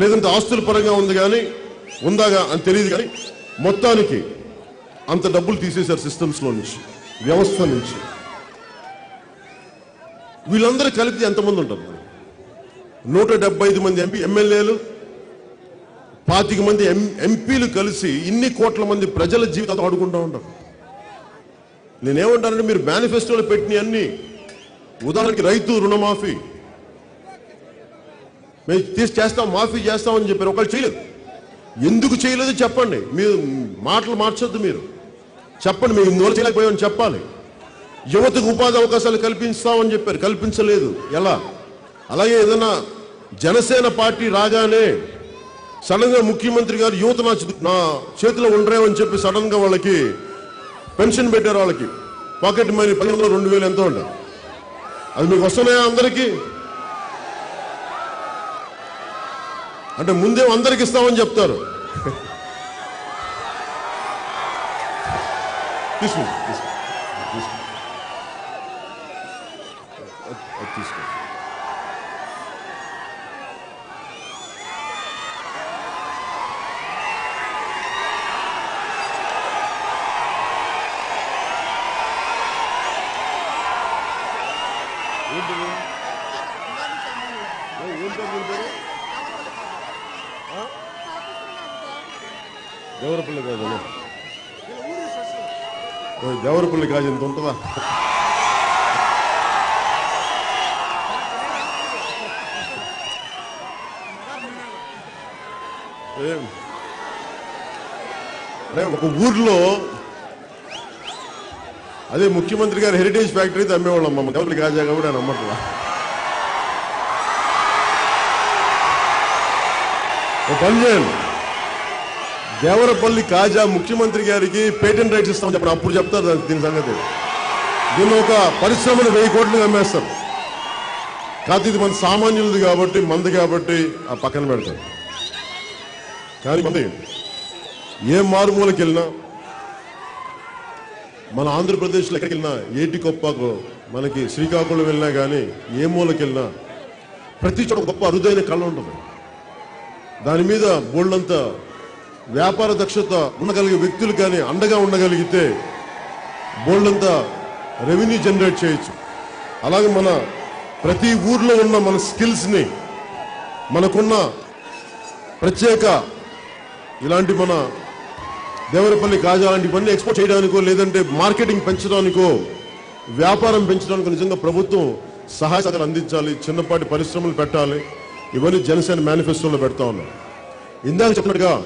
లేదంటే ఆస్తుల పరంగా ఉంది కానీ ఉందాగా అని తెలియదు కానీ మొత్తానికి అంత డబ్బులు తీసేశారు సిస్టమ్స్లో నుంచి వ్యవస్థ నుంచి. వీళ్ళందరూ కలిపి ఎంతమంది ఉంటారు? నూట డెబ్బై ఐదు మంది ఎంపీ ఎమ్మెల్యేలు పాతిక మంది ఎం ఎంపీలు కలిసి ఇన్ని కోట్ల మంది ప్రజల జీవితాలు ఆడుకుంటూ ఉంటారు. నేనేమంటానంటే మీరు మేనిఫెస్టోలో పెట్టిన అన్ని ఉదాహరణకి రైతు రుణమాఫీ మేము తీసి చేస్తాం మాఫీ చేస్తామని చెప్పారు. ఒకళ్ళు చేయలేదు. ఎందుకు చేయలేదు చెప్పండి. మీరు మాటలు మార్చొద్దు మీరు. చెప్పండి మేము ఇందువల్ల చేయలేకపోయామని చెప్పాలి. యువతకు ఉపాధి అవకాశాలు కల్పిస్తామని చెప్పారు. కల్పించలేదు. ఎలా? అలాగే ఏదైనా జనసేన పార్టీ రాగానే సడన్గా ముఖ్యమంత్రి గారు యువత నా నా చేతిలో ఉండరేమని చెప్పి సడన్గా వాళ్ళకి పెన్షన్ పెట్టారు వాళ్ళకి. పాకెట్ మనీ పది రెండు వేలు ఎంతో ఉంటారు అది మీకు వస్తున్నాయా అందరికీ? అంటే ముందే అందరికి ఇస్తామని చెప్తారు. తీసుకో తీసుకో తీసుకో ఏం పేరు దీని పేరు? ఆ? దేవరపల్లి కాదు దేవరపల్లి కాదు ఇంత ఉంటుందా ఏం? అదే ఒక ఊర్లో అదే ముఖ్యమంత్రి గారు హెరిటేజ్ ఫ్యాక్టరీ అమ్మేవాళ్ళం అమ్మ. దేవరపల్లి కాజా కాబట్టి ఆయన అమ్మట్లా. ఓ పని చేయండి. దేవరపల్లి కాజా ముఖ్యమంత్రి గారికి పేటెంట్ రైట్స్ ఇస్తామని చెప్పండి. అప్పుడు చెప్తారు దీని సంగతి. దీన్ని ఒక పరిశ్రమను వెయ్యి కోట్లు అమ్మేస్తారు. కాదు ఇది మన సామాన్యులది కాబట్టి మంది కాబట్టి ఆ పక్కన పెడతారు. కానీ మంది ఏ మారుమూలకి వెళ్ళినా మన ఆంధ్రప్రదేశ్లో ఎక్కడికి వెళ్ళినా ఏటి కొప్పకు మనకి శ్రీకాకుళం వెళ్ళినా కానీ ఏ మూలకి వెళ్ళినా ప్రతి చోట గొప్ప అరుదైన కళ ఉంటుంది. దాని మీద బోల్డంత వ్యాపార దక్షత ఉండగలిగే వ్యక్తులు కానీ అండగా ఉండగలిగితే బోల్డంత రెవెన్యూ జనరేట్ చేయొచ్చు. అలాగే మన ప్రతి ఊర్లో ఉన్న మన స్కిల్స్ని మనకున్న ప్రత్యేక ఇలాంటి మన దేవరపల్లి కాజా లాంటివన్నీ ఎక్స్పోర్ట్ చేయడానికో లేదంటే మార్కెటింగ్ పెంచడానికో వ్యాపారం పెంచడానికో నిజంగా ప్రభుత్వం సహాయ అందించాలి చిన్నపాటి పరిశ్రమలు పెట్టాలి. ఇవన్నీ జనసేన మేనిఫెస్టోలో పెడతా ఉన్నాం. ఇందాక చెప్పినట్టుగా